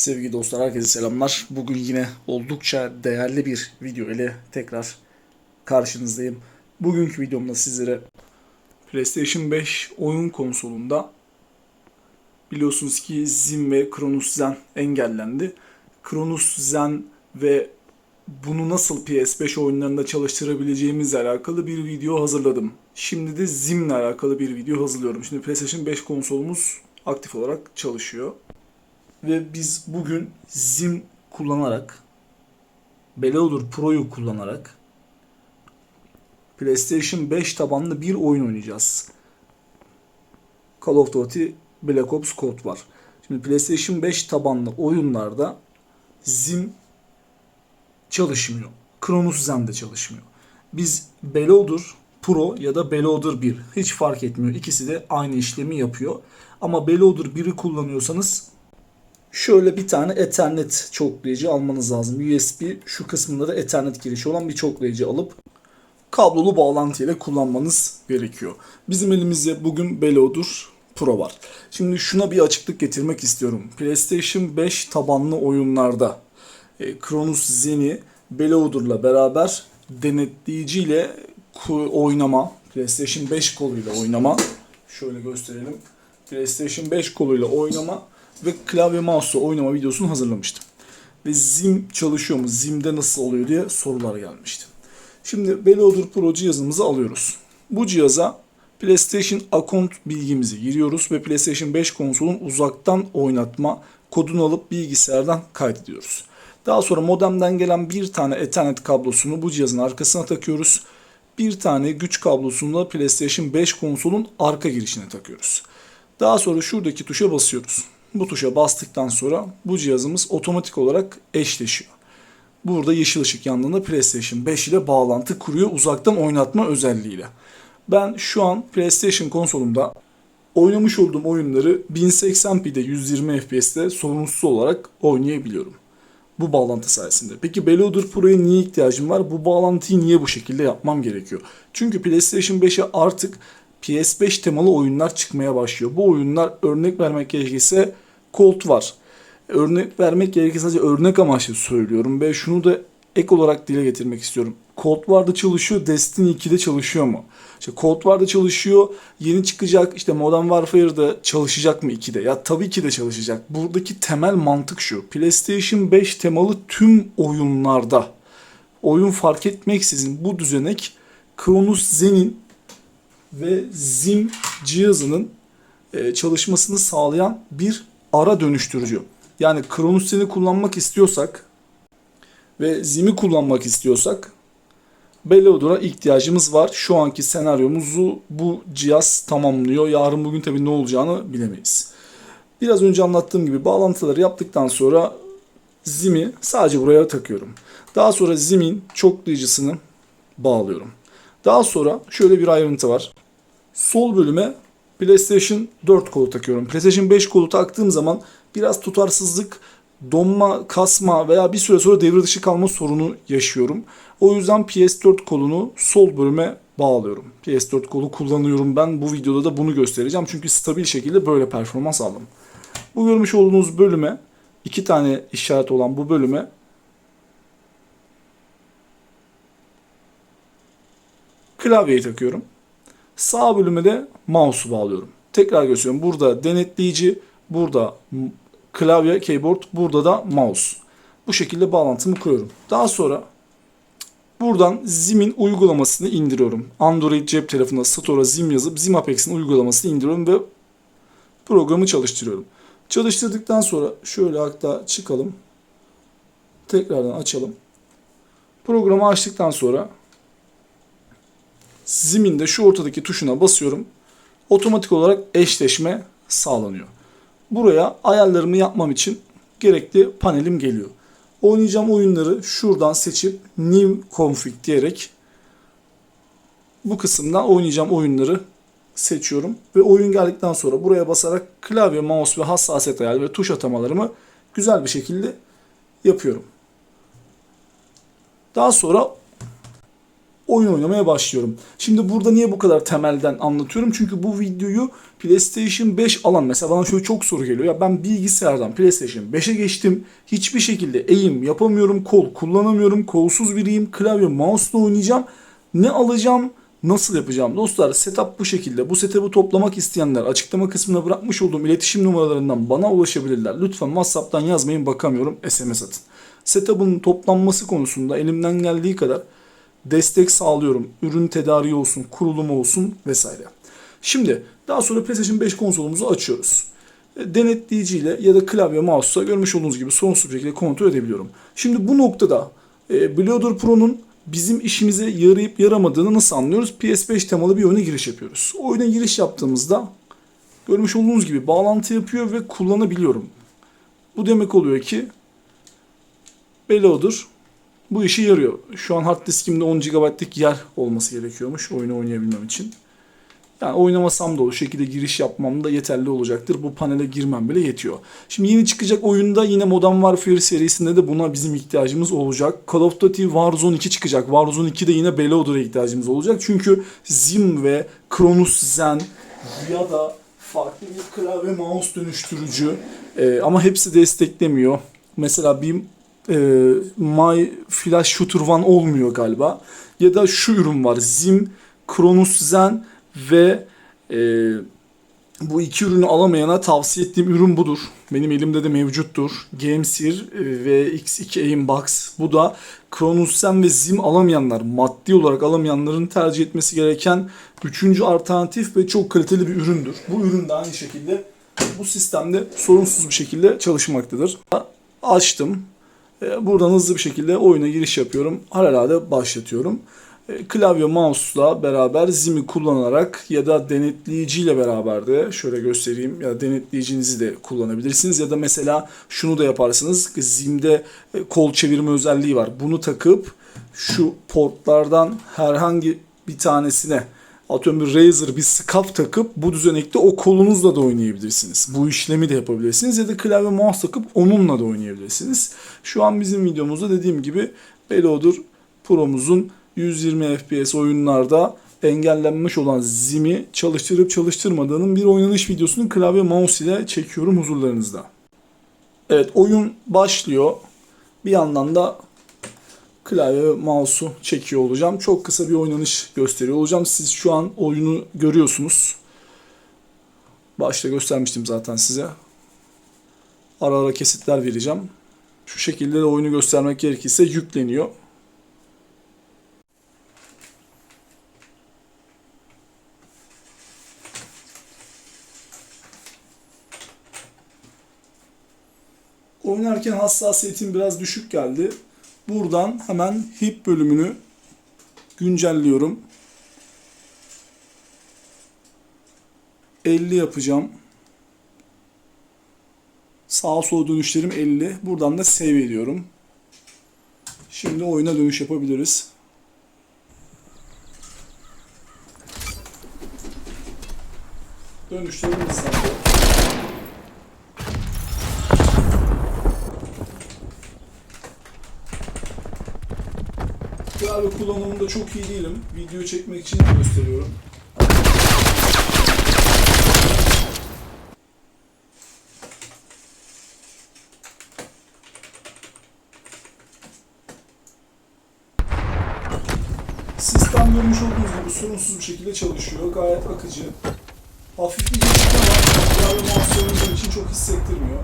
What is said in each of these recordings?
Sevgili dostlar herkese selamlar. Bugün yine oldukça değerli bir video ile tekrar karşınızdayım. Bugünkü videomda sizlere PlayStation 5 oyun konsolunda biliyorsunuz ki Zim ve Cronus Zen engellendi. Cronus Zen ve bunu nasıl PS5 oyunlarında çalıştırabileceğimizle alakalı bir video hazırladım. Şimdi de Zim'le alakalı bir video hazırlıyorum. Şimdi PlayStation 5 konsolumuz aktif olarak çalışıyor. Ve biz bugün Zim kullanarak Beloader Pro'yu kullanarak PlayStation 5 tabanlı bir oyun oynayacağız. Call of Duty Black Ops Cold var. Şimdi PlayStation 5 tabanlı oyunlarda Zim çalışmıyor. Cronus Zen de çalışmıyor. Biz Beloader Pro ya da Beloader 1 hiç fark etmiyor. İkisi de aynı işlemi yapıyor. Ama Beloader 1'i kullanıyorsanız şöyle bir tane Ethernet çoklayıcı almanız lazım. USB şu kısmında da Ethernet girişi olan bir çoklayıcı alıp kablolu bağlantı ile kullanmanız gerekiyor. Bizim elimizde bugün Beloader Pro var. Şimdi şuna bir açıklık getirmek istiyorum. PlayStation 5 tabanlı oyunlarda e, Cronus Zen'i Beloader'la beraber denetleyiciyle oynama, PlayStation 5 koluyla oynama, şöyle gösterelim. PlayStation 5 koluyla oynama ve klavye mouse'la oynama videosunu hazırlamıştım. Ve Zim çalışıyor mu? Zim'de nasıl oluyor diye sorular gelmişti. Şimdi Beloader Pro cihazımızı alıyoruz. Bu cihaza PlayStation account bilgimizi giriyoruz ve PlayStation 5 konsolun uzaktan oynatma kodunu alıp bilgisayardan kaydediyoruz. Daha sonra modemden gelen bir tane Ethernet kablosunu bu cihazın arkasına takıyoruz. Bir tane güç kablosunu da PlayStation 5 konsolun arka girişine takıyoruz. Daha sonra şuradaki tuşa basıyoruz. Bu tuşa bastıktan sonra bu cihazımız otomatik olarak eşleşiyor. Burada yeşil ışık yandığında PlayStation 5 ile bağlantı kuruyor uzaktan oynatma özelliğiyle. Ben şu an PlayStation konsolumda oynamış olduğum oyunları 1080p'de 120 FPS'te sorunsuz olarak oynayabiliyorum. Bu bağlantı sayesinde. Peki Beloader Pro'ya niye ihtiyacım var? Bu bağlantıyı niye bu şekilde yapmam gerekiyor? Çünkü PlayStation 5'e artık PS5 temalı oyunlar çıkmaya başlıyor. Bu oyunlar örnek vermek gerekirse Colt var. Örnek vermek gerekirse sadece örnek amaçlı söylüyorum ve şunu da ek olarak dile getirmek istiyorum. Cold War'da çalışıyor, Destiny 2'de çalışıyor mu? İşte Cold War'da çalışıyor, yeni çıkacak, işte Modern Warfare'da çalışacak mı 2'de? Ya tabii ki de çalışacak. Buradaki temel mantık şu. PlayStation 5 temalı tüm oyunlarda oyun fark etmeksizin bu düzenek Cronus Zen'in ve Zim cihazının e, çalışmasını sağlayan bir ara dönüştürücü. Yani Cronus Zen'i kullanmak istiyorsak ve Zim'i kullanmak istiyorsak Beloader'a ihtiyacımız var. Şu anki senaryomuzu bu cihaz tamamlıyor. Yarın bugün tabii ne olacağını bilemeyiz. Biraz önce anlattığım gibi bağlantıları yaptıktan sonra Zim'i sadece buraya takıyorum. Daha sonra Zim'in çoklayıcısını bağlıyorum. Daha sonra şöyle bir ayrıntı var. Sol bölüme PlayStation 4 kolu takıyorum. PlayStation 5 kolu taktığım zaman biraz tutarsızlık, donma, kasma veya bir süre sonra devre dışı kalma sorunu yaşıyorum. O yüzden PS4 kolunu sol bölüme bağlıyorum. PS4 kolu kullanıyorum ben. Bu videoda da bunu göstereceğim. Çünkü stabil şekilde böyle performans aldım. Bu görmüş olduğunuz bölüme iki tane işaret olan bu bölüme klavyeyi takıyorum. Sağ bölüme de mouse'u bağlıyorum. Tekrar gösteriyorum. Burada denetleyici, burada klavye, keyboard, burada da mouse. Bu şekilde bağlantımı kuruyorum. Daha sonra buradan Zim'in uygulamasını indiriyorum. Android cep telefonuna Store'a Zim yazıp Zim Apex'in uygulamasını indiriyorum ve programı çalıştırıyorum. Çalıştırdıktan sonra şöyle hatta çıkalım. Tekrardan açalım. Programı açtıktan sonra Zim'in de şu ortadaki tuşuna basıyorum. Otomatik olarak eşleşme sağlanıyor. Buraya ayarlarımı yapmam için gerekli panelim geliyor. Oynayacağım oyunları şuradan seçip New Config diyerek bu kısımdan oynayacağım oyunları seçiyorum. Ve oyun geldikten sonra buraya basarak klavye, mouse ve hassasiyet ayarı ve tuş atamalarımı güzel bir şekilde yapıyorum. Daha sonra oyun oynamaya başlıyorum. Şimdi burada niye bu kadar temelden anlatıyorum? Çünkü bu videoyu PlayStation 5 alan mesela bana şöyle çok soru geliyor. Ya ben bilgisayardan PlayStation 5'e geçtim. Hiçbir şekilde eğim yapamıyorum. Kol kullanamıyorum. Kolsuz biriyim. Klavye mouse'la oynayacağım. Ne alacağım? Nasıl yapacağım? Dostlar setup bu şekilde. Bu setup'ı toplamak isteyenler açıklama kısmına bırakmış olduğum iletişim numaralarından bana ulaşabilirler. Lütfen WhatsApp'tan yazmayın bakamıyorum. SMS atın. Setup'ın toplanması konusunda elimden geldiği kadar destek sağlıyorum. Ürün tedariği olsun, kurulumu olsun vesaire. Şimdi daha sonra PlayStation 5 konsolumuzu açıyoruz. E, Denetleyiciyle ya da klavye mouse'la görmüş olduğunuz gibi sorunsuz bir şekilde kontrol edebiliyorum. Şimdi bu noktada e, Blader Pro'nun bizim işimize yarayıp yaramadığını nasıl anlıyoruz? PS5 temalı bir oyuna giriş yapıyoruz. Oyuna giriş yaptığımızda görmüş olduğunuz gibi bağlantı yapıyor ve kullanabiliyorum. Bu demek oluyor ki Reloader bu işe yarıyor. Şu an hard diskimde 10 GB'lık yer olması gerekiyormuş oyunu oynayabilmem için. Yani oynamasam da o şekilde giriş yapmam da yeterli olacaktır. Bu panele girmem bile yetiyor. Şimdi yeni çıkacak oyunda yine Modern Warfare serisinde de buna bizim ihtiyacımız olacak. Call of Duty Warzone 2 çıkacak. Warzone 2'de yine Reloader'a ihtiyacımız olacak. Çünkü Zim ve Cronus Zen ya da farklı bir klavye mouse dönüştürücü e, ama hepsi desteklemiyor. Mesela bir e, My Flash Shooter One olmuyor galiba. Ya da şu ürün var. Zim, Cronus Zen ve e, bu iki ürünü alamayana tavsiye ettiğim ürün budur. Benim elimde de mevcuttur. Gameseer e, ve X2 Aimbox. Bu da Cronus Zen ve Zim alamayanlar, maddi olarak alamayanların tercih etmesi gereken üçüncü alternatif ve çok kaliteli bir üründür. Bu ürün de aynı şekilde bu sistemde sorunsuz bir şekilde çalışmaktadır. Açtım. E, Buradan hızlı bir şekilde oyuna giriş yapıyorum. Alelade başlatıyorum. E, Klavye mouse'la beraber Zim'i kullanarak ya da denetleyiciyle beraber de şöyle göstereyim ya denetleyicinizi de kullanabilirsiniz ya da mesela şunu da yaparsınız. Zim'de e, kol çevirme özelliği var. Bunu takıp şu portlardan herhangi bir tanesine atıyorum bir Razer, bir Scaf takıp bu düzenekte o kolunuzla da oynayabilirsiniz. Bu işlemi de yapabilirsiniz ya da klavye mouse takıp onunla da oynayabilirsiniz. Şu an bizim videomuzda dediğim gibi Reloader Pro'muzun 120 FPS oyunlarda engellenmiş olan zimi çalıştırıp çalıştırmadığının bir oynanış videosunu klavye mouse ile çekiyorum huzurlarınızda. Evet oyun başlıyor. Bir yandan da klavye mouse'u çekiyor olacağım. Çok kısa bir oynanış gösteriyor olacağım. Siz şu an oyunu görüyorsunuz. Başta göstermiştim zaten size. Ara ara kesitler vereceğim. Şu şekilde de oyunu göstermek gerekirse yükleniyor. Oynarken hassasiyetim biraz düşük geldi. Buradan hemen hip bölümünü güncelliyorum. 50 yapacağım. Sağa sola dönüşlerim 50. Buradan da save ediyorum. Şimdi oyuna dönüş yapabiliriz. Dönüşlerim hızlandı. Klavye kullanımında çok iyi değilim. Video çekmek için gösteriyorum. Sistem görmüş olduğunuz gibi sorunsuz bir şekilde çalışıyor. Gayet akıcı. Hafif bir gecikme var. Oynadığım için çok hissettirmiyor.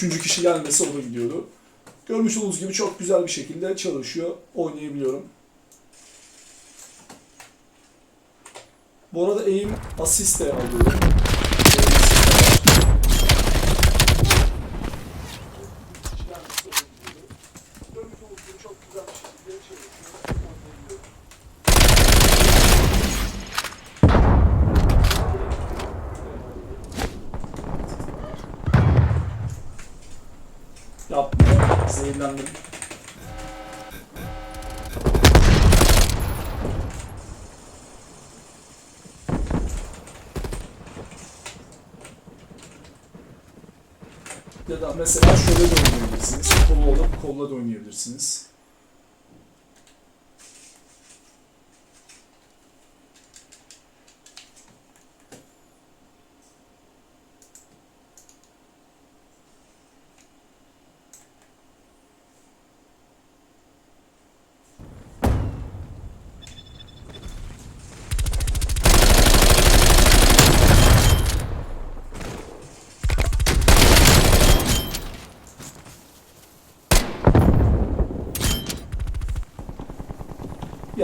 Üçüncü kişi gelmesi o gidiyordu. Görmüş olduğunuz gibi çok güzel bir şekilde çalışıyor. Oynayabiliyorum. Bu arada aim assist de alıyorum. Aim assist de var. Görmüş olduğunuz gibi çok güzel bir şekilde çalışıyor. Oynayabiliyorum. Yapma. Zehirlendim. Ya da mesela şöyle de oynayabilirsiniz. Kolu alıp kolla da oynayabilirsiniz.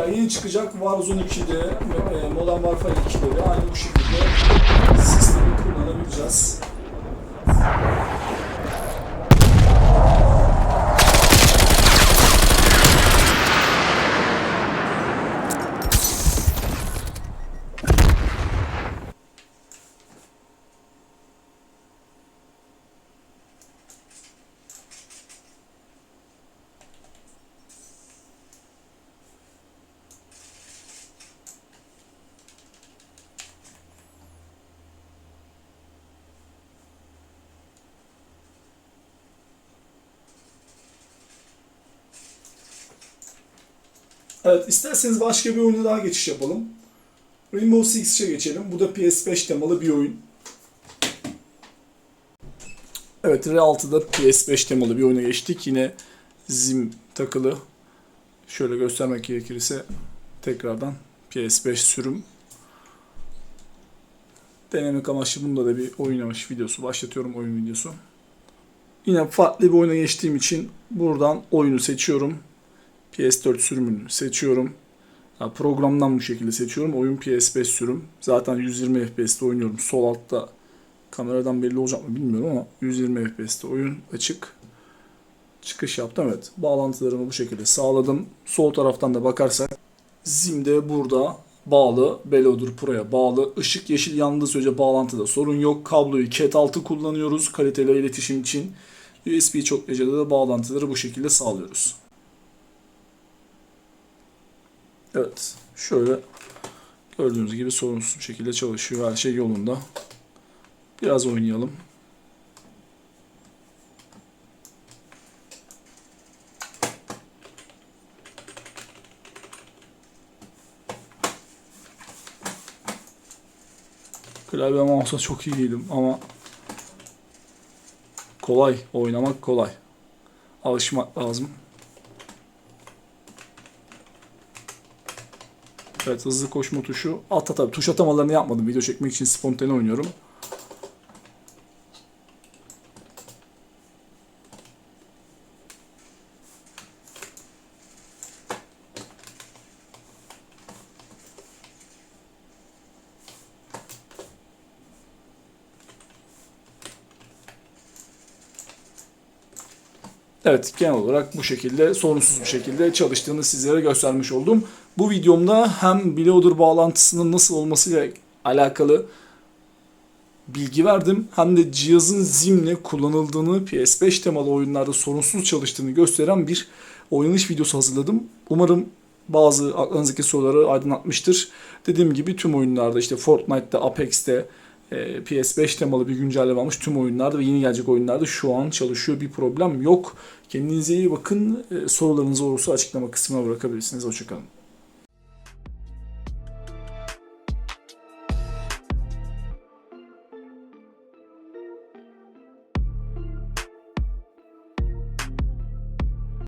Yeni çıkacak Warzone 2'de, e, Modern Warfare 2'de de aynı bu şekilde sistemi kullanabileceğiz. Evet, isterseniz başka bir oyuna daha geçiş yapalım. Rainbow Six'e geçelim. Bu da PS5 temalı bir oyun. Evet, R6'da PS5 temalı bir oyuna geçtik. Yine Zim takılı. Şöyle göstermek gerekirse tekrardan PS5 sürüm. Denemek amaçlı bunda da bir oynamış videosu başlatıyorum oyun videosu. Yine farklı bir oyuna geçtiğim için buradan oyunu seçiyorum. PS4 sürümünü seçiyorum. Programdan bu şekilde seçiyorum. Oyun PS5 sürüm. Zaten 120 FPS'te oynuyorum. Sol altta kameradan belli olacak mı bilmiyorum ama 120 FPS'te oyun açık. Çıkış yaptım evet. Bağlantılarımı bu şekilde sağladım. Sol taraftan da bakarsak Zim'de burada bağlı. Belodur Pro'ya bağlı. Işık yeşil yandığı sürece bağlantıda sorun yok. Kabloyu Cat 6 kullanıyoruz kaliteli iletişim için. USB çok da bağlantıları bu şekilde sağlıyoruz. Evet. Şöyle gördüğünüz gibi sorunsuz şekilde çalışıyor. Her şey yolunda. Biraz oynayalım. Klavye mouse'a çok iyi değilim ama kolay. Oynamak kolay. Alışmak lazım. Evet hızlı koşma tuşu. Altta tabii tuş atamalarını yapmadım. Video çekmek için spontane oynuyorum. Evet genel olarak bu şekilde sorunsuz bir şekilde çalıştığını sizlere göstermiş oldum. Bu videomda hem Reloader bağlantısının nasıl olmasıyla alakalı bilgi verdim. Hem de cihazın ZIM'le kullanıldığını PS5 temalı oyunlarda sorunsuz çalıştığını gösteren bir oynanış videosu hazırladım. Umarım bazı aklınızdaki soruları aydınlatmıştır. Dediğim gibi tüm oyunlarda işte Fortnite'da, Apex'te, e, PS5 temalı bir güncelleme almış tüm oyunlarda ve yeni gelecek oyunlarda şu an çalışıyor. Bir problem yok. Kendinize iyi bakın. E, Sorularınız olursa açıklama kısmına bırakabilirsiniz. Hoşçakalın.